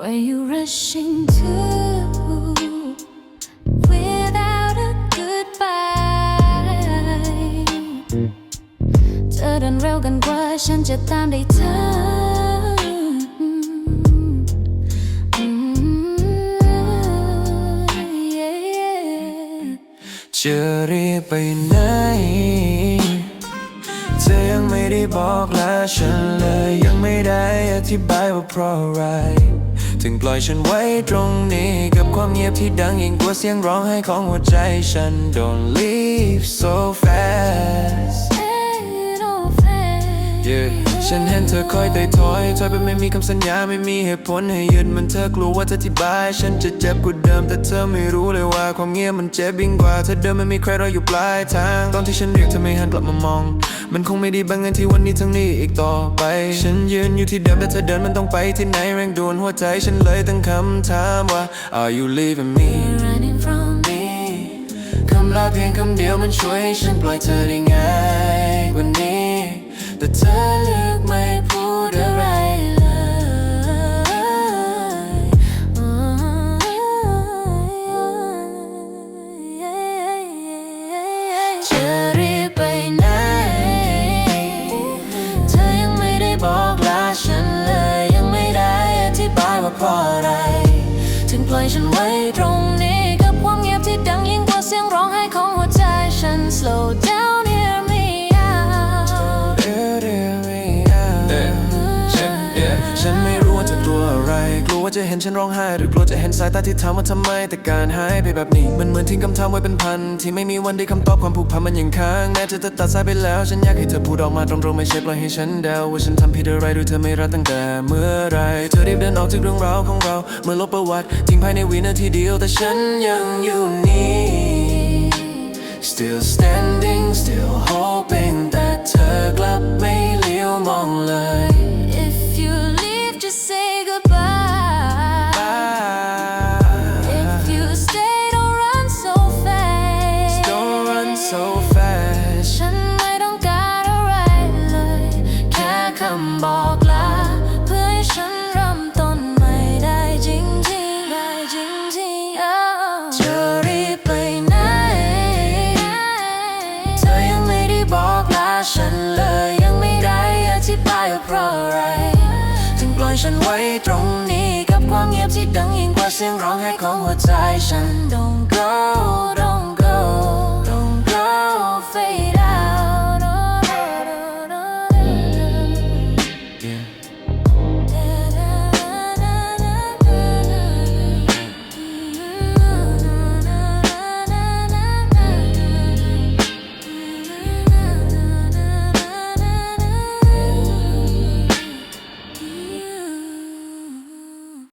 Were you rushing to without a goodbye เธอเดินเร็วกันกว่าฉันจะตามได้ทันอืม yeah จะรีบไปไหน เธอยังไม่ได้บอกลาฉันเลย ยังไม่ได้อธิบายว่าเพราะอะไร ถึงปล่อยฉันไว้ตรงนี้ กับความเงียบที่ดังยิ่งกว่าเสียงร้องไห้ของหัวใจฉัน Don't leave so fast ฉันเห็นเธอคอยแต่ถอยถอยไปไม่มีคำสัญญาไม่มีเหตุผลให้ยืนมันเธอกลัวว่าจะอธิบาย ฉันจะเจ็บกว่าเดิมแต่เธอไม่รู้เลยว่าความเงียบมันเจ็บยิ่งกว่าเธอเดิมไม่มีใครรออยู่ปลายทาง ตอนที่ฉันเรียกเธอไม่หันกลับมามอง มันคงไม่ดีบางเงินที่วันนี้ทั้งนี้อีกต่อไป ฉันยืนอยู่ที่เดิมแต่เธอเดินมันต้องไปที่ไหนแรงดวนหัวใจฉันเลยตั้งคำถามว่า Are you leaving me running from me คำลาเพียงคำเดียวมันช่วยให้ฉันปล่อยเธอได้ง่ายกว่านี้ แต่เธอเลือกไม่พูดอะไรเลยจะรีบไปไหน เธอยังไม่ได้บอกลาฉันเลย ยังไม่ได้อธิบายว่าเพราะอะไร ถึงปล่อยฉันไว้ตรงนี้ กับความเงียบที่ดังยิ่งกว่าเสียงร้องไห้ของหัวใจฉัน slow down รู้ว่าจะกลัวอะไร กลัวว่าจะเห็นฉันร้องไห้ หรือกลัวจะเห็นสายตาที่ถามว่าทำไม แต่การหายไปแบบนี้ มันเหมือนทิ้งคำถามไว้เป็นพัน ที่ไม่มีวันได้คำตอบความผูกพันมันยังค้างแม้จะตัดสายไปแล้ว ฉันอยากให้เธอพูดออกมาตรงๆไม่ใช่ปล่อยให้ฉันเดาว่าฉันทำผิดอะไรดูเธอไม่รักตั้งแต่เมื่อไรเธอรีบเดินออกจากเรื่องราวของเราเมื่อลบประวัติทิ้งภายในวินาทีเดียวแต่ฉันยังอยู่นี่ Still standing, still hoping so fast Don't run so fast ฉันไม่ต้องการอะไรเลยแค่คำบอก ว้ตรงนี้กับความเงียบที่ดังยิ่งกว่าเสียงร้องไห้ของหัวใจฉัน Don't go don't